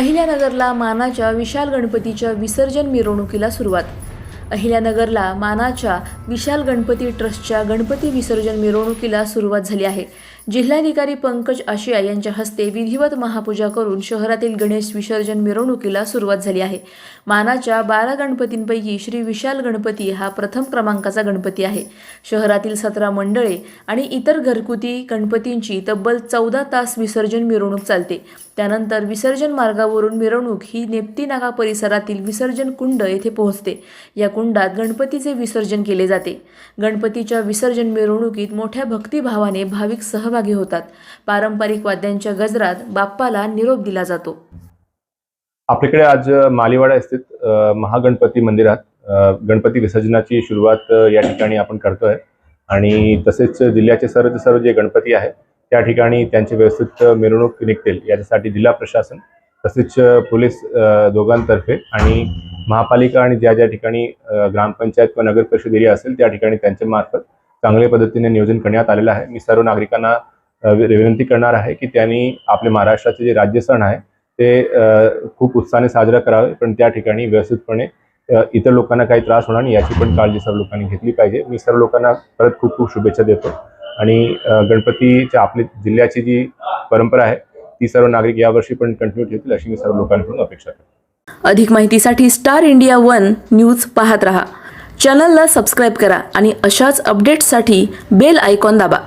अहिल्यानगरला मानाच्या विशाल गणपतीच्या विसर्जन मिरवणुकीला सुरुवात. अहिल्यानगरला मानाच्या विशाल गणपती ट्रस्टच्या गणपती विसर्जन मिरवणुकीला सुरुवात झाली आहे. जिल्हाधिकारी पंकज आशिया यांच्या हस्ते विधिवत महापूजा करून शहरातील गणेश विसर्जन मिरवणुकीला सुरुवात झाली आहे. मानाच्या बारा गणपतींपैकी श्री विशाल गणपती हा प्रथम क्रमांकाचा गणपती आहे. शहरातील सतरा मंडळे आणि इतर घरगुती गणपतींची तब्बल चौदा तास विसर्जन मिरवणूक चालते. त्यानंतर विसर्जन मार्गावरून मिरवणूक ही नेप्तीनागा परिसरातील विसर्जन कुंड येथे पोहोचते. या कुंडात गणपतीचे विसर्जन केले जाते. गणपतीच्या विसर्जन मिरवणुकीत मोठ्या भक्तिभावाने भाविक सहभाग होतात. पारंपरिक वाद्यांच्या गजरात बाप्पाला निरोप दिला जातो. आपल्याकडे आज मालीवाडा स्थित महागणपती मंदिरात गणपती विसर्जनाची सुरुवात या ठिकाणी आपण करतोय. आणि तसेच जिल्ह्याचे सर्व सर्व जे गणपती आहेत त्या ठिकाणी त्यांची व्यवस्थित मिरवणूक निघतील याच्यासाठी जिल्हा प्रशासन तसेच पोलीस दोघांतर्फे आणि महापालिका आणि ज्या ज्या ठिकाणी ग्रामपंचायत किंवा नगर परिषद एरिया असेल त्या ठिकाणी त्यांच्या मार्फत चांगल्या पद्धतीने नियोजन करण्यात आलेलं आहे. मी सर्व नागरिकांना विनंती करणार आहे की त्यांनी आपले महाराष्ट्राचे जे राज्य सण आहे ते खूप उत्साहाने साजरा करावे पण त्या ठिकाणी व्यवस्थितपणे इतर लोकांना काही त्रास होणार नाही याची पण काळजी सर्व लोकांनी घेतली पाहिजे. मी सर्व लोकांना परत खूप खूप शुभेच्छा देतो. आणि गणपतीच्या आपली जिल्ह्याची जी परंपरा आहे ती सर्व नागरिक यावर्षी पण कंटिन्यू ठेवतील अशी मी सर्व लोकांकडून अपेक्षा करतो. अधिक माहितीसाठी स्टार इंडिया वन न्यूज पाहत रहा. चॅनलला सबस्क्राईब करा आणि अशाच अपडेट्ससाठी बेल आयकॉन दाबा.